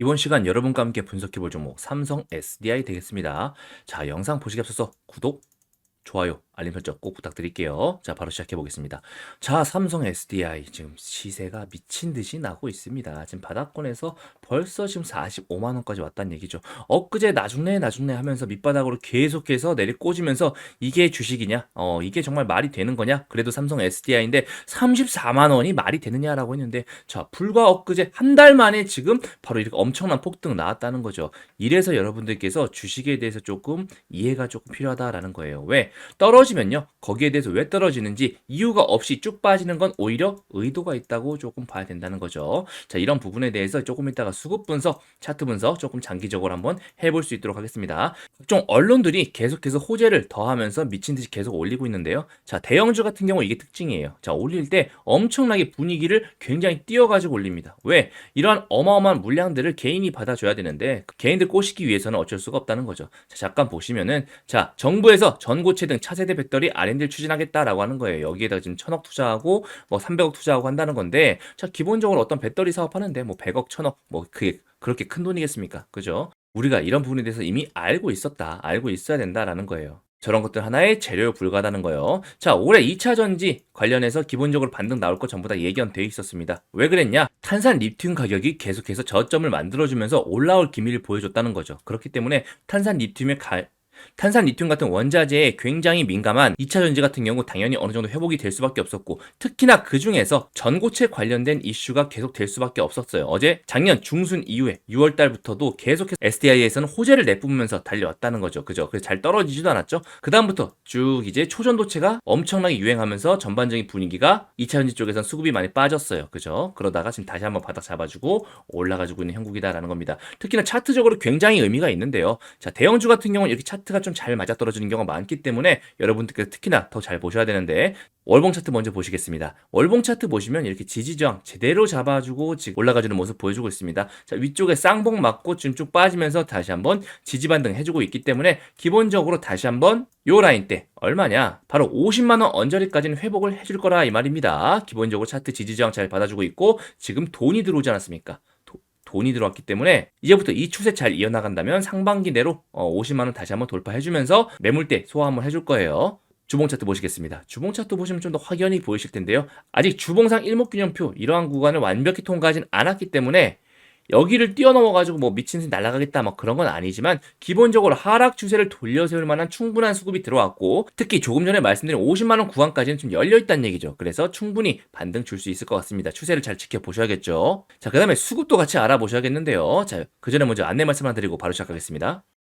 이번 시간 여러분과 함께 분석해볼 종목 삼성 SDI 되겠습니다. 자, 영상 보시기 앞서서 구독, 좋아요, 알림 설정 꼭 부탁드릴게요. 자, 바로 시작해 보겠습니다. 자, 삼성 SDI 지금 시세가 미친 듯이 나고 있습니다. 지금 바닥권에서 벌써 지금 45만 원까지 왔다는 얘기죠. 엊그제 나중내 나중내 하면서 밑바닥으로 계속해서 내리 꽂으면서 이게 주식이냐? 어, 이게 정말 말이 되는 거냐? 그래도 삼성 SDI인데 34만 원이 말이 되느냐라고 했는데 자, 불과 엊그제 한 달 만에 지금 바로 이렇게 엄청난 폭등 나왔다는 거죠. 이래서 여러분들께서 주식에 대해서 조금 이해가 조금 필요하다라는 거예요. 왜? 떨어 지면요. 거기에 대해서 왜 떨어지는지 이유가 없이 쭉 빠지는 건 오히려 의도가 있다고 조금 봐야 된다는 거죠. 자, 이런 부분에 대해서 조금 이따가 수급 분석, 차트 분석 조금 장기적으로 한번 해볼 수 있도록 하겠습니다. 각종 언론들이 계속해서 호재를 더하면서 미친 듯이 계속 올리고 있는데요. 자, 대형주 같은 경우 이게 특징이에요. 자, 올릴 때 엄청나게 분위기를 굉장히 띄워가지고 올립니다. 왜? 이러한 어마어마한 물량들을 개인이 받아줘야 되는데 그 개인들 꼬시기 위해서는 어쩔 수가 없다는 거죠. 자, 잠깐 보시면은 자, 정부에서 전고체 등 차세대 배터리 R&D를 추진하겠다라고 하는 거예요. 여기에다 지금 천억 투자하고 뭐 300억 투자하고 한다는 건데 자, 기본적으로 어떤 배터리 사업하는데 뭐 100억, 천억 뭐 그게 그렇게 큰 돈이겠습니까? 그죠? 우리가 이런 부분에 대해서 이미 알고 있었다. 알고 있어야 된다라는 거예요. 저런 것들 하나의 재료 불가다는 거예요. 자, 올해 2차 전지 관련해서 기본적으로 반등 나올 거 전부 다 예견되어 있었습니다. 왜 그랬냐? 탄산 리튬 가격이 계속해서 저점을 만들어주면서 올라올 기미를 보여줬다는 거죠. 그렇기 때문에 탄산 리튬의 가, 탄산 리튬 같은 원자재에 굉장히 민감한 2차 전지 같은 경우 당연히 어느 정도 회복이 될 수밖에 없었고 특히나 그 중에서 전고체 관련된 이슈가 계속 될 수밖에 없었어요. 어제 작년 중순 이후에 6월 달부터도 계속해서 SDI에서는 호재를 내뿜으면서 달려왔다는 거죠. 그죠? 그래서 잘 떨어지지도 않았죠. 그 다음부터 쭉 이제 초전도체가 엄청나게 유행하면서 전반적인 분위기가 2차 전지 쪽에선 수급이 많이 빠졌어요. 그죠? 그러다가 지금 다시 한번 바닥 잡아주고 올라가지고 있는 형국이다라는 겁니다. 특히나 차트적으로 굉장히 의미가 있는데요. 자, 대형주 같은 경우는 이렇게 차트 가 좀 잘 맞아떨어지는 경우가 많기 때문에 여러분들께서 특히나 더 잘 보셔야 되는데 월봉 차트 먼저 보시겠습니다. 월봉 차트 보시면 이렇게 지지저항 제대로 잡아주고 지금 올라가주는 모습 보여주고 있습니다. 자, 위쪽에 쌍봉 맞고 쭉 빠지면서 다시 한번 지지 반등 해주고 있기 때문에 기본적으로 다시 한번 요 라인 때 얼마냐? 바로 50만 원 언저리까지는 회복을 해줄 거라 이 말입니다. 기본적으로 차트 지지저항 잘 받아주고 있고 지금 돈이 들어오지 않았습니까? 돈이 들어왔기 때문에 이제부터 이 추세 잘 이어나간다면 상반기 내로 50만 원 다시 한번 돌파해주면서 매물대 소화 한번 해줄 거예요. 주봉 차트 보시겠습니다. 주봉 차트 보시면 좀 더 확연히 보이실 텐데요. 아직 주봉상 일목균형표 이러한 구간을 완벽히 통과하진 않았기 때문에 여기를 뛰어넘어가지고 뭐 미친 듯이 날아가겠다 뭐 그런 건 아니지만 기본적으로 하락 추세를 돌려세울 만한 충분한 수급이 들어왔고 특히 조금 전에 말씀드린 50만 원 구간까지는 좀 열려 있다는 얘기죠. 그래서 충분히 반등 줄 수 있을 것 같습니다. 추세를 잘 지켜보셔야겠죠. 자, 그 다음에 수급도 같이 알아보셔야겠는데요. 자, 그 전에 먼저 안내 말씀 하나 드리고 바로 시작하겠습니다.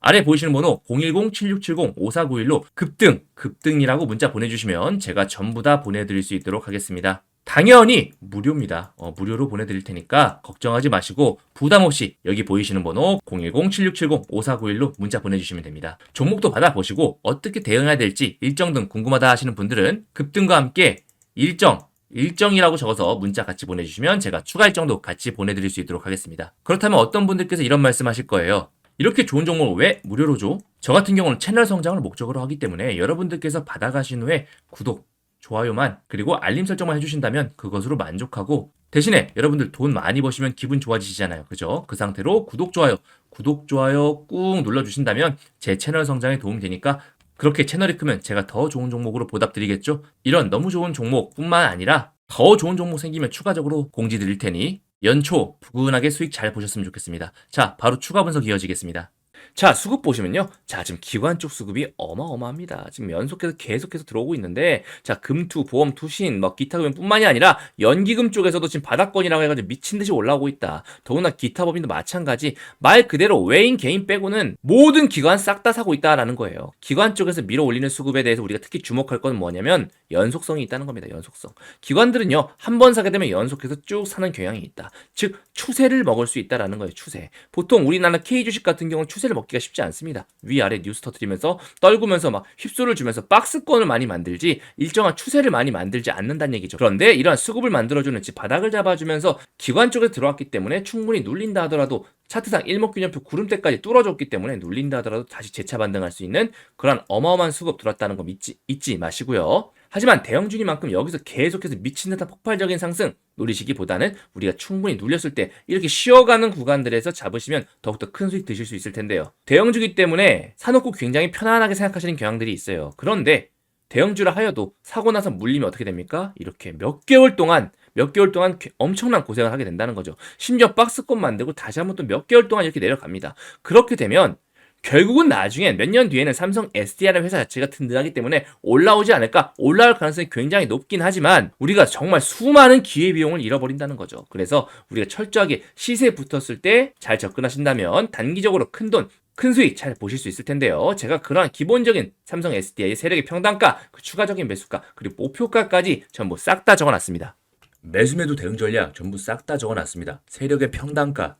아래 보이시는 번호 010-7670-5491로 급등, 급등이라고 문자 보내주시면 제가 전부 다 보내드릴 수 있도록 하겠습니다. 당연히 무료입니다. 어, 무료로 보내드릴 테니까 걱정하지 마시고 부담 없이 여기 보이시는 번호 010-7670-5491로 문자 보내주시면 됩니다. 종목도 받아보시고 어떻게 대응해야 될지 일정 등 궁금하다 하시는 분들은 급등과 함께 일정 일정이라고 적어서 문자 같이 보내주시면 제가 추가 일정도 같이 보내드릴 수 있도록 하겠습니다. 그렇다면 어떤 분들께서 이런 말씀 하실 거예요. 이렇게 좋은 종목을 왜 무료로 줘? 저 같은 경우는 채널 성장을 목적으로 하기 때문에 여러분들께서 받아가신 후에 구독, 좋아요만 그리고 알림 설정만 해주신다면 그것으로 만족하고 대신에 여러분들 돈 많이 버시면 기분 좋아지시잖아요. 그죠? 그 상태로 구독, 좋아요, 구독, 좋아요 꾹 눌러주신다면 제 채널 성장에 도움이 되니까 그렇게 채널이 크면 제가 더 좋은 종목으로 보답드리겠죠? 이런 너무 좋은 종목뿐만 아니라 더 좋은 종목 생기면 추가적으로 공지 드릴 테니 연초 부근하게 수익 잘 보셨으면 좋겠습니다. 자, 바로 추가 분석 이어지겠습니다. 자, 수급 보시면요. 자, 지금 기관 쪽 수급이 어마어마합니다. 지금 연속해서 계속해서 들어오고 있는데, 자, 금투, 보험, 투신, 뭐, 기타 금뿐만이 아니라 연기금 쪽에서도 지금 바닥권이라고 해가지고 미친 듯이 올라오고 있다. 더구나 기타 법인도 마찬가지. 말 그대로 외인 개인 빼고는 모든 기관 싹 다 사고 있다라는 거예요. 기관 쪽에서 밀어 올리는 수급에 대해서 우리가 특히 주목할 건 뭐냐면 연속성이 있다는 겁니다. 연속성. 기관들은요, 한 번 사게 되면 연속해서 쭉 사는 경향이 있다. 즉, 추세를 먹을 수 있다라는 거예요. 추세. 보통 우리나라 K 주식 같은 경우는 추세를 먹기가 쉽지 않습니다. 위아래 뉴스 터트리면서 떨구면서 막 휩소를 주면서 박스권을 많이 만들지 일정한 추세를 많이 만들지 않는다는 얘기죠. 그런데 이러한 수급을 만들어주는 지 바닥을 잡아주면서 기관 쪽에 들어왔기 때문에 충분히 눌린다 하더라도 차트상 일목균형표 구름대까지 뚫어줬기 때문에 눌린다 하더라도 다시 재차 반등할 수 있는 그런 어마어마한 수급 들어왔다는 거 믿지, 잊지 마시고요. 하지만 대형주니만큼 여기서 계속해서 미친 듯한 폭발적인 상승 노리시기보다는 우리가 충분히 눌렸을 때 이렇게 쉬어가는 구간들에서 잡으시면 더욱더 큰 수익 드실 수 있을 텐데요. 대형주기 때문에 사놓고 굉장히 편안하게 생각하시는 경향들이 있어요. 그런데 대형주라 하여도 사고 나서 물리면 어떻게 됩니까? 이렇게 몇 개월 동안 몇 개월 동안 엄청난 고생을 하게 된다는 거죠. 심지어 박스권 만들고 다시 한번 또 몇 개월 동안 이렇게 내려갑니다. 그렇게 되면 결국은 나중엔 몇년 뒤에는 삼성 SDI라는 회사 자체가 든든하기 때문에 올라오지 않을까? 올라올 가능성이 굉장히 높긴 하지만 우리가 정말 수많은 기회비용을 잃어버린다는 거죠. 그래서 우리가 철저하게 시세에 붙었을 때 잘 접근하신다면 단기적으로 큰 돈, 큰 수익 잘 보실 수 있을 텐데요. 제가 그러한 기본적인 삼성 SDI의 세력의 평단가, 그 추가적인 매수가, 그리고 목표가까지 전부 싹 다 적어놨습니다. 매수매도 대응 전략 전부 싹 다 적어놨습니다. 세력의 평단가,